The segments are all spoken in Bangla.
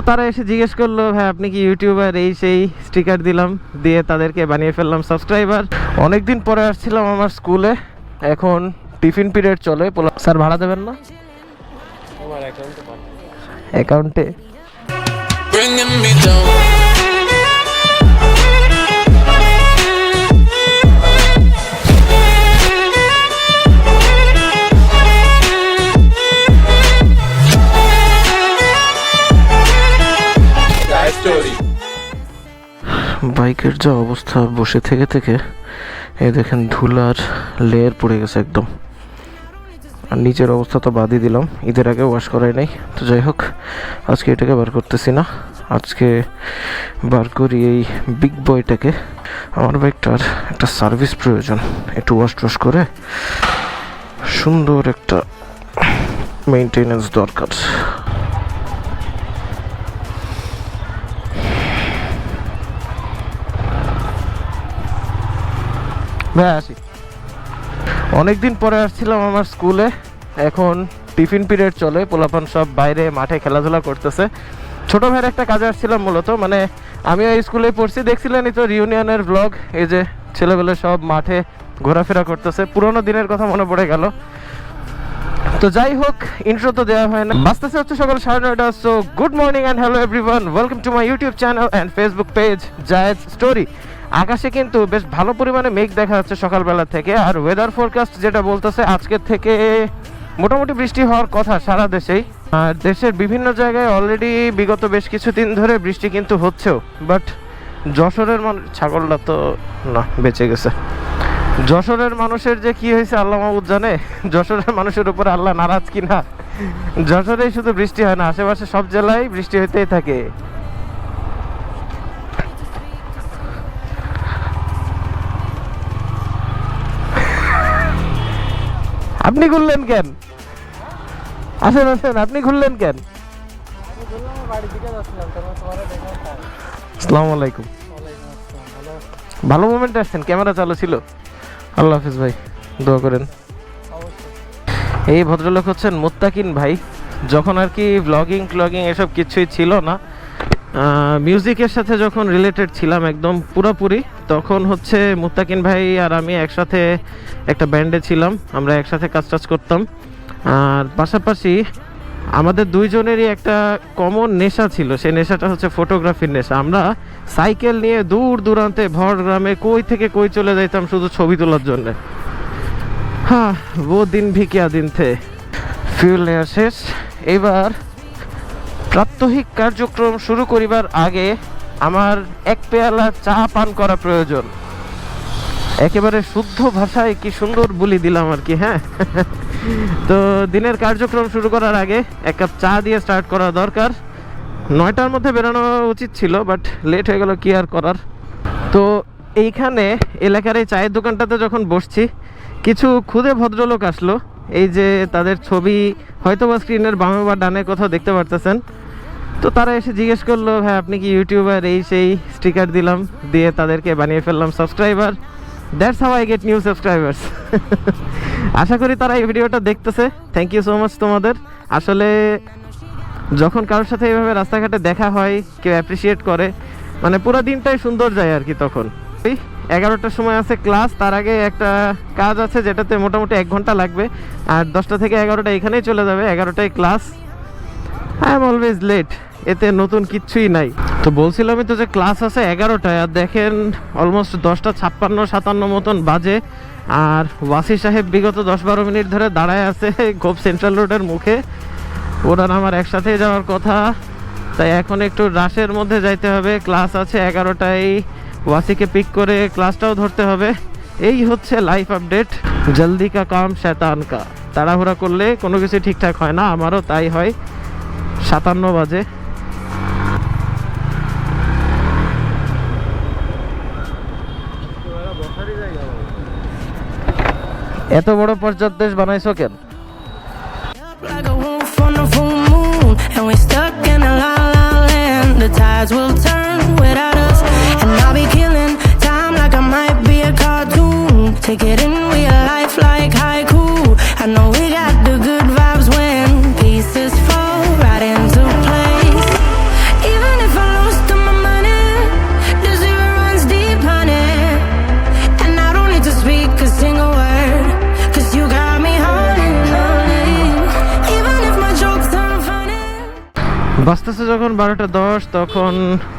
তো তারা এসে জিজ্ঞেস করল ভাই আপনি কি ইউটিউবার? এই সেই স্টিকার দিলাম দিয়ে তাদেরকে বানিয়ে ফেললাম সাবস্ক্রাইবার অনেকদিন পরে আসছিলাম আমার স্কুলে এখন টিফিন পিরিয়ড চলে। স্যার ভাড়া দেবেন না? অ্যাকাউন্টে যা অবস্থা বসে থেকে থেকে এই দেখেন ধুলার লেয়ার পড়ে গেছে একদম। আর নিচের অবস্থা তো বাদই দিলাম, ঈদের আগে ওয়াশ করাই নাই। তো যাই হোক, আজকে এটাকে বার করতেছি না। আজকে বার করি এই বিগ বয়টাকে আমার বাইকটার একটা সার্ভিস প্রয়োজন, একটু ওয়াশ টশ করে। সুন্দর একটা মেনটেনেন্স দরকার। ভাই, আসি। অনেকদিন পরে আসছিলাম আমার স্কুলে। এখন টিফিন পিরিয়ড চলে, পোলাপান সব বাইরে মাঠে খেলাধুলা করতেছে। ছোট ভাইয়ের একটা কাজে আসছিলাম মূলত মানে আমি ওই স্কুলে পড়ছি। দেখছিলেনই তো রিউনিয়নের ব্লগ এই যে ছেলেবেলে সব মাঠে ঘোরাফেরা করতেছে। পুরোনো দিনের কথা মনে পড়ে গেল। তো যাই হোক ইন্ট্রো তো দেওয়া হয় না। বাঁচতেছে হচ্ছে সকাল সাড়ে নয়টা so good morning and hello everyone welcome to my YouTube channel and Facebook page giant story আকাশে কিন্তু বেশ ভালো পরিমাণে মেঘ দেখা যাচ্ছে সকালবেলা থেকে, আর ওয়েদার ফোরকাস্ট যেটা বলতেছে আজকের থেকে মোটামুটি বৃষ্টি হওয়ার কথা সারা দেশেই। আর দেশের বিভিন্ন জায়গায় অলরেডি বিগত বেশ কিছুদিন ধরে বৃষ্টি কিন্তু হচ্ছেও বাট যশোরের মানুষ ছাগলটা তো না, বেঁচে গেছে। যশোরের মানুষের যে কি হয়েছে আল্লাহ মাহবুদ জানে? যশোরের মানুষের উপর আল্লাহ নারাজ কিনা? যশোরেই শুধু বৃষ্টি হয় না, আশেপাশে সব জেলায় বৃষ্টি হইতেই থাকে। আপনি ঘুরলেন কেন? আসেন আসেন, আপনি ঘুরলেন কেন? আসসালামু আলাইকুম। ভালো মোমেন্ট আসছেন ক্যামেরা চালু ছিল। আল্লাহ হাফিজ ভাই, দোয়া করেন। এই ভদ্রলোক হচ্ছেন মুত্তাকিন ভাই। যখন আর কি ব্লগিং ক্লগিং এসব কিছুই ছিল না মিউজিকের সাথে যখন রিলেটেড ছিলাম একদম পুরোপুরি, তখন হচ্ছে মুত্তাকিন ভাই আর আমি একসাথে একটা ব্যান্ডে ছিলাম, আমরা একসাথে কাজ টাজ করতাম। আর পাশাপাশি আমাদের দুইজনেরই একটা কমন নেশা ছিল, সেই নেশাটা হচ্ছে ফটোগ্রাফির নেশা। আমরা সাইকেল নিয়ে দূর দূরান্তে ভর গ্রামে কই থেকে কই চলে যাইতাম শুধু ছবি তোলার জন্য। হ্যাঁ ও দিন ভিকিয়া দিন থে ফিউল নেওয়া শেষ। এবার প্রাত্যহিক কার্যক্রম শুরু করিবার আগে আমার এক পেয়ালা চা পান করা প্রয়োজন। একেবারে শুদ্ধ ভাষায় কি সুন্দর বলি দিলাম আর কি হ্যাঁ? তো দিনের কার্যক্রম শুরু করার আগে এক কাপ চা দিয়ে স্টার্ট করা দরকার। নয়টার মধ্যে বেরোনো উচিত ছিল বাট লেট হয়ে গেল, কি আর করার? তো এইখানে এলাকার এই চায়ের দোকানটাতে যখন বসছি, কিছু খুদে ভদ্রলোক আসলো। এই যে তাদের ছবি হয়তো বা স্ক্রিনের বামে বা ডানে কোথাও দেখতে পারতেছেন। তো তারা এসে জিজ্ঞেস করল, ভাই, আপনি কি ইউটিউবার? এই সেই স্টিকার দিলাম, দিয়ে তাদেরকে বানিয়ে ফেললাম subscriber that's how I get new subscribers আশা করি তারা এই ভিডিওটা দেখতেছে। থ্যাংক ইউ সো মাচ তোমাদের। আসলে যখন কারোর সাথে এইভাবে রাস্তাঘাটে দেখা হয়, কেউ অ্যাপ্রিসিয়েট করে মানে পুরো দিনটাই সুন্দর যায় আর কি তখন। এই এগারোটার সময় আছে ক্লাস তার আগে একটা কাজ আছে যেটাতে মোটামুটি এক ঘণ্টা লাগবে। আর দশটা থেকে এগারোটা এখানেই চলে যাবে, এগারোটায় class I am always late এতে নতুন কিচ্ছুই নাই। তো বলছিলামই তো যে ক্লাস আছে এগারোটায়, আর দেখেন অলমোস্ট দশটা ছাপ্পান্ন, সাতান্ন মতন বাজে, আর ওয়াসি সাহেব বিগত দশ বারো মিনিট ধরে দাঁড়ায় আছে গোপ সেন্ট্রাল রোডের মুখে। ওরা আমার একসাথে যাওয়ার কথা। তাই এখন একটু রাশের মধ্যে যাইতে হবে। ক্লাস আছে এগারোটায়, ওয়াসিকে পিক করে ক্লাসটাও ধরতে হবে। এই হচ্ছে লাইফ আপডেট জলদি কা কাম শैतान কা। তাড়াহুড়া করলে কোনো কিছু ঠিকঠাক হয় না, আমারও তাই হয়। সাতান্ন বাজে। এত বড় পর্যাপ্ত দেশ বানাইছো কেন? Like a wolf বাঁচতেছে যখন বারোটা দশ, তখন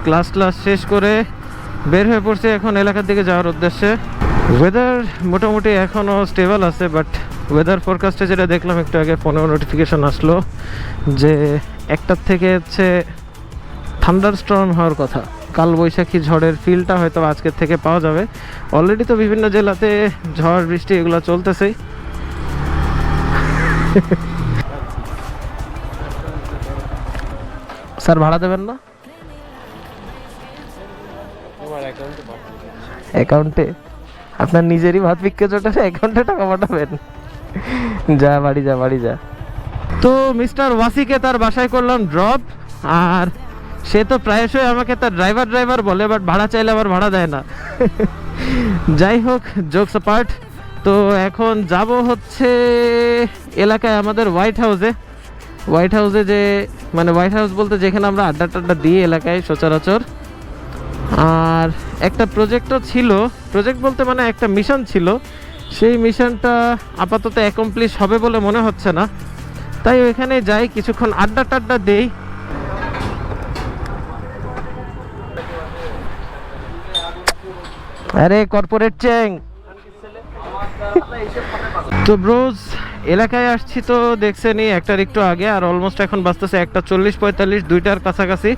ক্লাস ক্লাস শেষ করে বের হয়ে পড়ছে এখন এলাকার দিকে যাওয়ার উদ্দেশ্যে। ওয়েদার মোটামুটি এখনও স্টেবল আছে বাট ওয়েদার ফোরকাস্টে যেটা দেখলাম একটু আগে ফোনেও নোটিফিকেশন আসলো যে একটার থেকে হচ্ছে থান্ডার স্টর্ম হওয়ার কথা। কাল বৈশাখী ঝড়ের ফিলটা হয়তো আজকের থেকে পাওয়া যাবে। অলরেডি তো বিভিন্ন জেলাতে ঝড়, বৃষ্টি এগুলো চলতেছেই। স্যার ভাড়া দেবেন না? অ্যাকাউন্টে আপনার নিজেরই ভাত বিক্রি জোটে অ্যাকাউন্টে টাকা পাঠাবেন? যা বাড়ি যা বাড়ি যা। তো মিস্টার ওয়াসিকে তার বাসায় করলাম ড্রপ আর সে তো প্রায়শই আমাকে তার ড্রাইভার ড্রাইভার বলে বাট ভাড়া চাইলে আবার ভাড়া দেয় না। যাই হোক জোকস পার্ট তো এখন যাব হচ্ছে এলাকায় আমাদের হোয়াইট হাউসে হোয়াইট হাউসে যে মানে হোয়াইট হাউস বলতে যেখানে আমরা আড্ডা টাড্ডা দিই এলাকায় সচরাচর, আর একটা প্রজেক্টও ছিল প্রজেক্ট বলতে মানে একটা মিশন ছিল। সেই মিশনটা আপাতত অ্যাকমপ্লিশ হবে বলে মনে হচ্ছে না। তাই ওইখানে যাই, কিছুক্ষণ আড্ডা টাড্ডা দেই। আরে কর্পোরেট চ্যাং! তো ব্রোজ এলাকায় আসছি তো দেখছেনই একটার একটু আগে, আর অলমোস্ট এখন বাঁচতেছে একটা চল্লিশ পঁয়তাল্লিশ, দুইটার কাছাকাছি।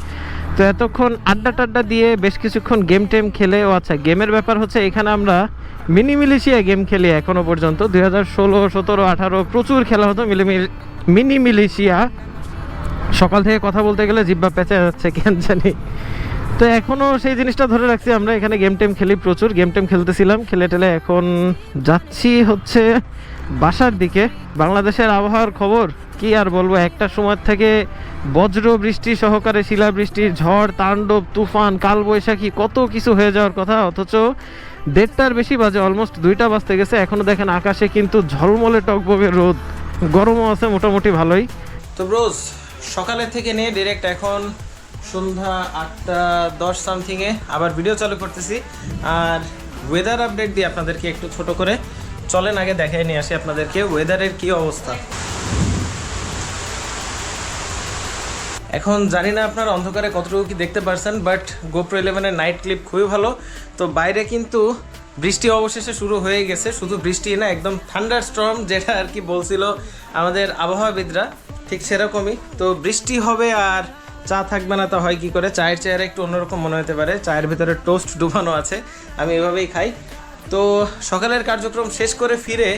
তো এতক্ষণ আড্ডা টাড্ডা দিয়ে বেশ কিছুক্ষণ গেম টেম খেলে, ও আচ্ছা গেমের ব্যাপার হচ্ছে এখানে আমরা মিনি মিলিশিয়া গেম খেলি এখনও পর্যন্ত। দুই হাজার ষোলো, সতেরো, আঠারো, প্রচুর খেলা হতো মিলি মিনি মিলিশিয়া সকাল থেকে কথা বলতে গেলে জিব্বা পেঁচে যাচ্ছে, কেন জানি। তো এখনও সেই জিনিসটা ধরে রাখছি, আমরা এখানে গেম টেম খেলি প্রচুর গেম টেম খেলতেছিলাম, খেলে টেলে এখন যাচ্ছি হচ্ছে বাসার দিকে। বাংলাদেশের আবহাওয়ার খবর, কি আর বলব, একটা সময় থেকে বজ্র বৃষ্টি সহকারে শিলাবৃষ্টি, ঝড়, তাণ্ডব, তুফান, কালবৈশাখী, কত কিছু হয়ে যাওয়ার কথা, অথচ দেড়টার বেশি বাজে অলমোস্ট দুইটা বাজতে গেছে। এখনও দেখেন আকাশে কিন্তু ঝলমলে টকবগে রোদ, গরমও আছে মোটামুটি ভালোই। তো রোজ সকালের থেকে নিয়ে ডিরেক্ট এখন সন্ধ্যা আটটা দশ সামথিংয়ে আবার ভিডিও চালু করতেছি। আর ওয়েদার আপডেট দিয়ে আপনাদেরকে একটু ছোট করে চলেন, আগে দেখাই নিয়ে আসি আপনাদেরকে ওয়েদারের কি অবস্থা। এখন জানি না আপনার অন্ধকারে কতটুকু কি দেখতে পারছেন বাট গোপ্রো ইলেভেনের নাইট ক্লিপ খুবই ভালো। তো বাইরে কিন্তু বৃষ্টি অবশেষে শুরু হয়ে গেছে, শুধু বৃষ্টি না, একদম থান্ডার স্টর্ম যেটা আর কি বলছিল আমাদের আবহাওয়াবিদরা, ঠিক সেরকমই। তো বৃষ্টি হবে আর চা থাকবে না তা হয় কি করে? চায়ের চেয়ারে একটু অন্যরকম মনে হতে পারে। চায়ের ভিতরে টোস্ট ডুবানো আছে। আমি এভাবেই খাই। তো সকালের কার্যক্রম শেষ করে ফিরে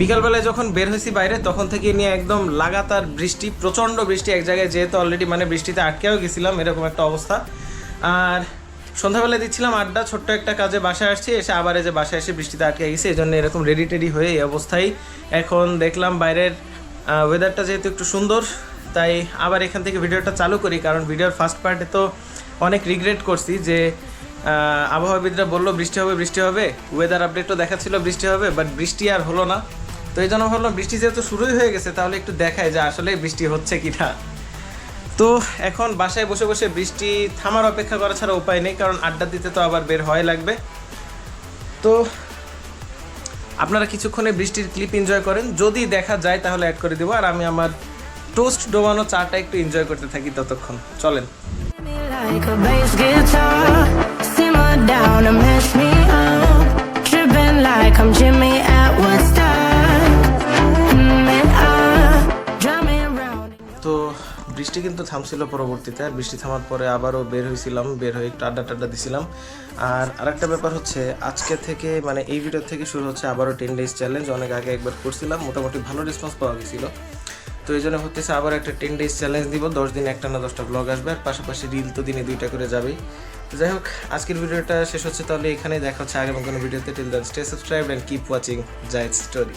বিকালবেলায় যখন বের হয়েছি বাইরে, তখন থেকে নিয়ে একদম লাগাতার বৃষ্টি, প্রচণ্ড বৃষ্টি এক জায়গায়, যেহেতু অলরেডি মানে বৃষ্টিতে আটকেও গেছিলাম, এরকম একটা অবস্থা। আর সন্ধ্যাবেলায় দিচ্ছিলাম আড্ডা, ছোট্ট একটা কাজে বাসায় আসছি, এসে আবার যে বাসায় এসে বৃষ্টিতে আটকে গেছে এই জন্য এরকম রেডি টেডি হয়ে এই অবস্থায়। এখন দেখলাম বাইরের ওয়েদারটা যেহেতু একটু সুন্দর তাই আবার এখান থেকে ভিডিওটা চালু করি, কারণ ভিডিওর ফার্স্ট পার্টে তো অনেক রিগ্রেট করছি যে আবহাওয়াবিদরা বলল বৃষ্টি হবে বৃষ্টি হবে। ওয়েদার আপডেটও দেখাচ্ছিল বৃষ্টি হবে বাট বৃষ্টি আর হলো না। তো এই জন্য ভাবলাম বৃষ্টি যেহেতু শুরুই হয়ে গেছে, তাহলে একটু দেখায় যে আসলে বৃষ্টি হচ্ছে কি না তো এখন বাসায় বসে বসে বৃষ্টি থামার অপেক্ষা করা ছাড়া উপায় নেই, কারণ আড্ডা দিতে তো আবার বের হয় লাগবে। তো আপনারা কিছুক্ষণে বৃষ্টির ক্লিপ এনজয় করেন। যদি দেখা যায় তাহলে অ্যাড করে দেবো, আর আমি আমার টোস্ট ডোবানো চাটা একটু এনজয় করতে থাকি ততক্ষণ। চলেন. তো বৃষ্টি কিন্তু থামছিল পরবর্তীতে, আর বৃষ্টি থামার পরে আবারও বের হয়েছিলাম বের হয়ে একটু আড্ডা টাড্ডা দিছিলাম। আর আরেকটা ব্যাপার হচ্ছে, আজকে থেকে মানে এই ভিডিও থেকে শুরু হচ্ছে আবারও টেন ডেজ চ্যালেঞ্জ অনেক আগে একবার করছিলাম, মোটামুটি ভালো রেসপন্স পাওয়া গেছিল। তো এই জন্য হতেছে আবার একটা টেন ডেজ চ্যালেঞ্জ দিব, দশ দিন একটা না দশটা ব্লগ আসবে, আর পাশাপাশি রিল তো দিনে দুইটা করে যাবেই। তো যাই হোক, আজকের ভিডিওটা শেষ হচ্ছে, তাহলে এখানেই দেখা হচ্ছে আগে কোনো ভিডিওতে। Till then stay subscribe and keep watching giant story